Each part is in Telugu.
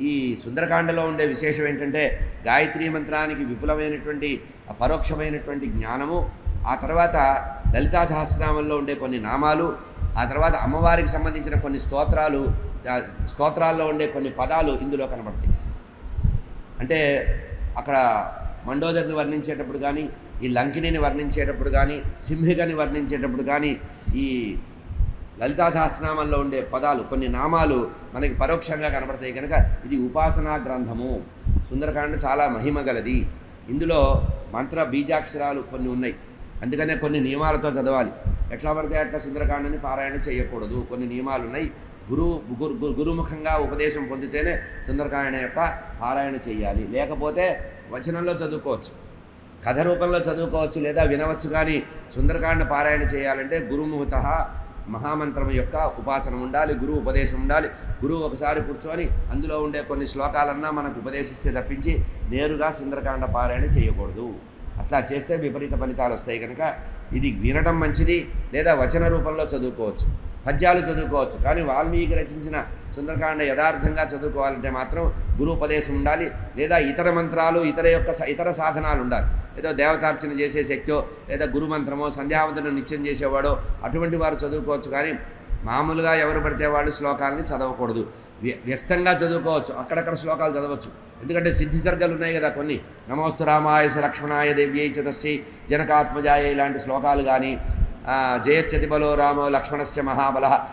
ఈ సుందరకాండలో ఉండే విశేషం ఏంటంటే గాయత్రీ మంత్రానికి విపులమైనటువంటి పరోక్షమైనటువంటి జ్ఞానము. ఆ తర్వాత లలితా సహస్రనామంలో ఉండే కొన్ని నామాలు ఆ తర్వాత అమ్మవారికి సంబంధించిన కొన్ని స్తోత్రాలు స్తోత్రాల్లో ఉండే కొన్ని పదాలు ఇందులో కనబడతాయి. అంటే అక్కడ మండోదరిని వర్ణించేటప్పుడు కానీ ఈ లంకిణిని వర్ణించేటప్పుడు కానీ సింహికని వర్ణించేటప్పుడు కానీ ఈ లలితా సహస్రనామంలో ఉండే పదాలు కొన్ని నామాలు మనకి పరోక్షంగా కనబడతాయి కనుక ఇది ఉపాసనా గ్రంథము. సుందరకాండ చాలా మహిమ గలది. ఇందులో మంత్ర బీజాక్షరాలు కొన్ని ఉన్నాయి. అందుకనే కొన్ని నియమాలతో చదవాలి. ఎట్లా పడితే అట్లా సుందరకాండని పారాయణ చేయకూడదు. కొన్ని నియమాలు ఉన్నాయి. గురువు గురు గురు- గురుముఖంగా ఉపదేశం పొందితేనే సుందరకాండ యొక్క పారాయణ చేయాలి. లేకపోతే వచనంలో చదువుకోవచ్చు. కథ రూపంలో చదువుకోవచ్చు లేదా వినవచ్చు కానీ సుందరకాండ పారాయణ చేయాలంటే గురుముహత మహామంత్రం యొక్క ఉపాసన ఉండాలి గురువు ఉపదేశం ఉండాలి. గురువు ఒకసారి కూర్చొని అందులో ఉండే కొన్ని శ్లోకాలన్నా మనకు ఉపదేశిస్తే తప్పించి నేరుగా సుందరకాండ పారాయణ చేయకూడదు. అట్లా చేస్తే విపరీత ఫలితాలు వస్తాయి కనుక ఇది వినడం మంచిది లేదా వచన రూపంలో చదువుకోవచ్చు పద్యాలు చదువుకోవచ్చు. కానీ వాల్మీకి రచించిన సుందరకాండ యథార్థంగా చదువుకోవాలంటే మాత్రం గురుపదేశం ఉండాలి లేదా ఇతర మంత్రాలు ఇతర యొక్క ఇతర సాధనాలు ఉండాలి. ఏదో దేవతార్చన చేసే శక్తో లేదా గురుమంత్రమో సంధ్యావందనం నిత్యం చేసేవాడో అటువంటి వారు చదువుకోవచ్చు. కానీ మామూలుగా ఎవరు పడితే వాళ్ళు శ్లోకాలని చదవకూడదు. వ్య- వ్యస్తంగా చదువుకోవచ్చు. అక్కడక్కడ శ్లోకాలు చదవచ్చు. ఎందుకంటే సిద్ధి సర్గలు ఉన్నాయి కదా కొన్ని. నమోస్తు రామాయ లక్ష్మణాయ దేవ్యై చతస్సి జనకాత్మజాయ ఇలాంటి శ్లోకాలు కానీ ఆ, జయచ్చతి బలో రామో లక్ష్మణస్య మహాబల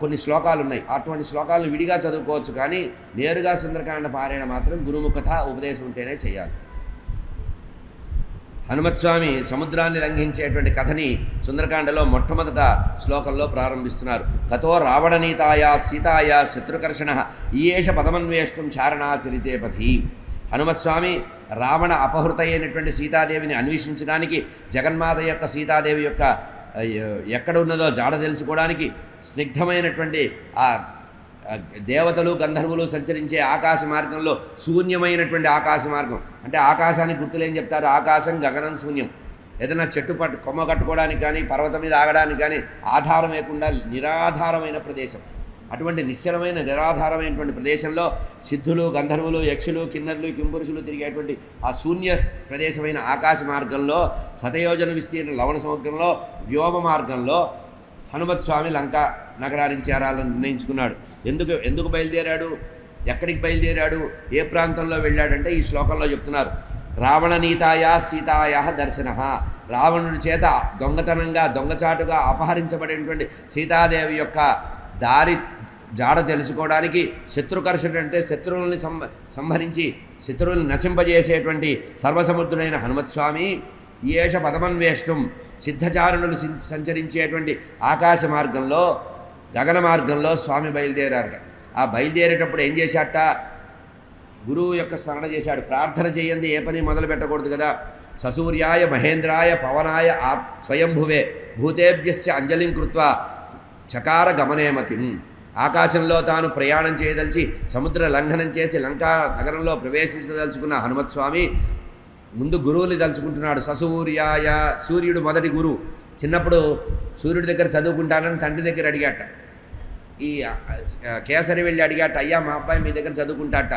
కొన్ని శ్లోకాలు ఉన్నాయి. అటువంటి శ్లోకాలను విడిగా చదువుకోవచ్చు కానీ నేరుగా సుందరకాండ పారాయణ మాత్రం గురుముఖత ఉపదేశం ఉంటేనే చేయాలి. హనుమత్స్వామి సముద్రాన్ని లంఘించేటువంటి కథని సుందరకాండలో మొట్టమొదట శ్లోకంలో ప్రారంభిస్తున్నారు. కథో రావణనీతాయ సీతాయ శత్రుకర్షణ ఈయేష పదమన్వేష్టం చారణాచరితే పథి. హనుమత్స్వామి రావణ అపహృత అయినటువంటి సీతాదేవిని అన్వేషించడానికి జగన్మాత యొక్క సీతాదేవి యొక్క ఎక్కడ ఉన్నదో జాడ తెలుసుకోవడానికి స్నిగ్ధమైనటువంటి ఆ దేవతలు గంధర్వులు సంచరించే ఆకాశ మార్గంలో శూన్యమైనటువంటి ఆకాశ మార్గం. అంటే ఆకాశానికి గుర్తులేం చెప్తారు ఆకాశం గగనం శూన్యం. ఏదైనా చెట్టు పట్టు కొమ్మ కట్టుకోవడానికి కానీ పర్వతం మీద ఆగడానికి కానీ ఆధారం లేకుండా నిరాధారమైన ప్రదేశం. అటువంటి నిశ్చలమైన నిరాధారమైనటువంటి ప్రదేశంలో సిద్ధులు గంధర్వులు యక్షులు కిన్నర్లు కింపురుషులు తిరిగేటువంటి ఆ శూన్య ప్రదేశమైన ఆకాశ మార్గంలో శతయోజన విస్తీర్ణ లవణ సముద్రంలో వ్యోమ మార్గంలో హనుమత్ స్వామి లంక నగరానికి చేరాలని నిర్ణయించుకున్నాడు. ఎందుకు ఎందుకు బయలుదేరాడు? ఎక్కడికి బయలుదేరాడు? ఏ ప్రాంతంలో వెళ్ళాడంటే ఈ శ్లోకంలో చెప్తున్నారు. రావణ నీతాయా సీతాయా దర్శన. రావణుడి చేత దొంగతనంగా దొంగచాటుగా అపహరించబడినటువంటి సీతాదేవి యొక్క దారి జాడ తెలుసుకోవడానికి శత్రుకర్షుడు అంటే శత్రువుల్ని సంహ సంహరించి శత్రువుల్ని నశింపజేసేటువంటి సర్వసముద్రుడైన హనుమత్స్వామి ఏష పదమన్వేష్టం సిద్ధచారణులు సంచరించేటువంటి ఆకాశ మార్గంలో గగన మార్గంలో స్వామి బయలుదేరారు ఆ బయలుదేరేటప్పుడు ఏం చేశాట గురువు యొక్క స్మరణ చేశాడు. ప్రార్థన చేయండి ఏ పని మొదలు పెట్టకూడదు కదా. ససూర్యాయ మహేంద్రాయ పవనాయ ఆ స్వయంభువే భూతేభ్యశ్చ అంజలిం కృత్వా చకార గమనేమతి. ఆకాశంలో తాను ప్రయాణం చేయదలిచి సముద్ర లంఘనం చేసి లంకా నగరంలో ప్రవేశించదలుచుకున్న హనుమత్స్వామి ముందు గురువుని తలుచుకుంటున్నాడు. ససూర్యాయ సూర్యుడు మొదటి గురువు. చిన్నప్పుడు సూర్యుడి దగ్గర చదువుకుంటానని తండ్రి దగ్గర అడిగాట. ఈ కేసరి వెళ్ళి అడిగాట అయ్యా మా అబ్బాయి మీ దగ్గర చదువుకుంటాట.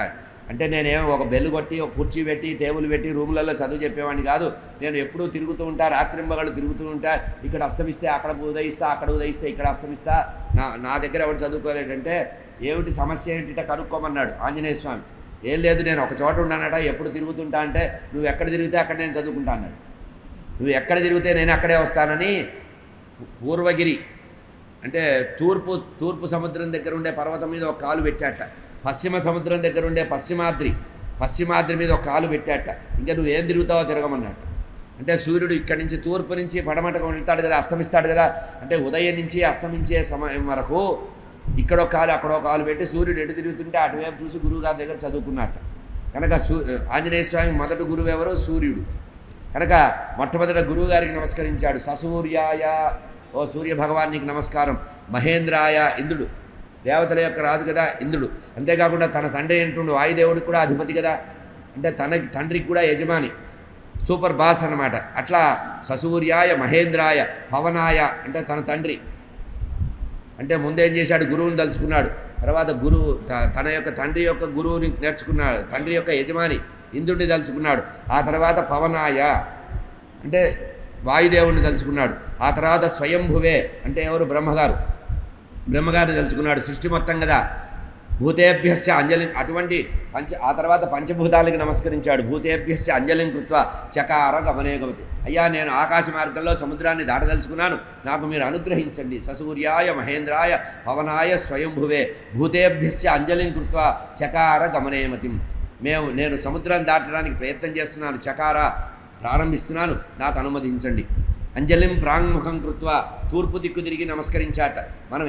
అంటే నేనేమో ఒక బెల్లు కొట్టి ఒక కుర్చీ పెట్టి టేబుల్ పెట్టి రూములలో చదువు చెప్పేవాడిని కాదు. నేను ఎప్పుడూ తిరుగుతూ ఉంటా రాత్రింబగళ్ళు తిరుగుతూ ఉంటా. ఇక్కడ అస్తమిస్తే అక్కడ ఉదయిస్తా అక్కడ ఉదయిస్తే ఇక్కడ అస్తమిస్తా. నా నా దగ్గర ఎవరు చదువుకోలేటంటే ఏమిటి సమస్య ఏంటిట కనుక్కోమన్నాడు ఆంజనేయ స్వామి. ఏం లేదు నేను ఒక చోట ఉన్నానట ఎప్పుడు తిరుగుతుంటా అంటే నువ్వు ఎక్కడ తిరిగితే అక్కడ నేను చదువుకుంటా అన్నాడు. నువ్వు ఎక్కడ తిరిగితే నేను అక్కడే వస్తానని పూర్వగిరి అంటే తూర్పు తూర్పు సముద్రం దగ్గర ఉండే పర్వతం మీద ఒక కాలు పెట్టాట. పశ్చిమ సముద్రం దగ్గర ఉండే పశ్చిమాద్రి పశ్చిమాద్రి మీద ఒక కాలు పెట్టాట. ఇంకా నువ్వు ఏం తిరుగుతావో తిరగమన్నట్టు అంటే సూర్యుడు ఇక్కడి నుంచి తూర్పు నుంచి పడమటకు వెళ్తాడు కదా అస్తమిస్తాడు కదా అంటే ఉదయం నుంచి అస్తమించే సమయం వరకు ఇక్కడో కాలు అక్కడో కాలు పెట్టి సూర్యుడు ఎటు తిరుగుతుంటే అటువైపు చూసి గురువు గారి దగ్గర చదువుకున్నట్ట కనుక సూ ఆంజనేయ స్వామి మొదటి గురువు ఎవరు? సూర్యుడు. కనుక మొట్టమొదట గురువుగారికి నమస్కరించాడు. ససూర్యాయ ఓ సూర్య భగవానికి నమస్కారం. మహేంద్రాయ ఇంద్రుడు. దేవతల యొక్క రాజు కదా ఇంద్రుడు. అంతేకాకుండా తన తండ్రి అయినటువంటి వాయుదేవుడికి కూడా అధిపతి కదా. అంటే తన తండ్రికి కూడా యజమాని. సూపర్ బాస్ అనమాట అట్లా ససూర్యాయ మహేంద్రాయ పవనాయ అంటే తన తండ్రి. అంటే ముందేం చేశాడు? గురువుని తలుచుకున్నాడు. తర్వాత గురువు త- తన యొక్క తండ్రి యొక్క గురువుని నేర్చుకున్నాడు. తండ్రి యొక్క యజమాని ఇంద్రుడిని తలుచుకున్నాడు. ఆ తర్వాత పవనాయ. అంటే వాయుదేవుడిని తలుచుకున్నాడు. ఆ తర్వాత స్వయంభువే అంటే ఎవరు? బ్రహ్మగారు. బ్రహ్మగారిని తలుచుకున్నాడు. సృష్టి మొత్తం కదా. భూతేభ్యస్య అంజలి అటువంటి పంచ ఆ తర్వాత పంచభూతాలకి నమస్కరించాడు. భూతేభ్యస్య అంజలిం కృత్వ చకార గమనేగవతి అయ్యా నేను ఆకాశ మార్గంలో సముద్రాన్ని దాటదలుచుకున్నాను. నాకు మీరు అనుగ్రహించండి. ససూర్యాయ మహేంద్రాయ పవనాయ స్వయంభువే. భూతేభ్యస్య అంజలిం కృత్వ చకార గమనేమతిం. మేము నేను సముద్రం దాటడానికి ప్రయత్నం చేస్తున్నాను. చకార ప్రారంభిస్తున్నాను. నాకు అనుమతించండి. అంజలిం ప్రాంగుఖం కృత్వ తూర్పు దిక్కు తిరిగి నమస్కరించాట. మనం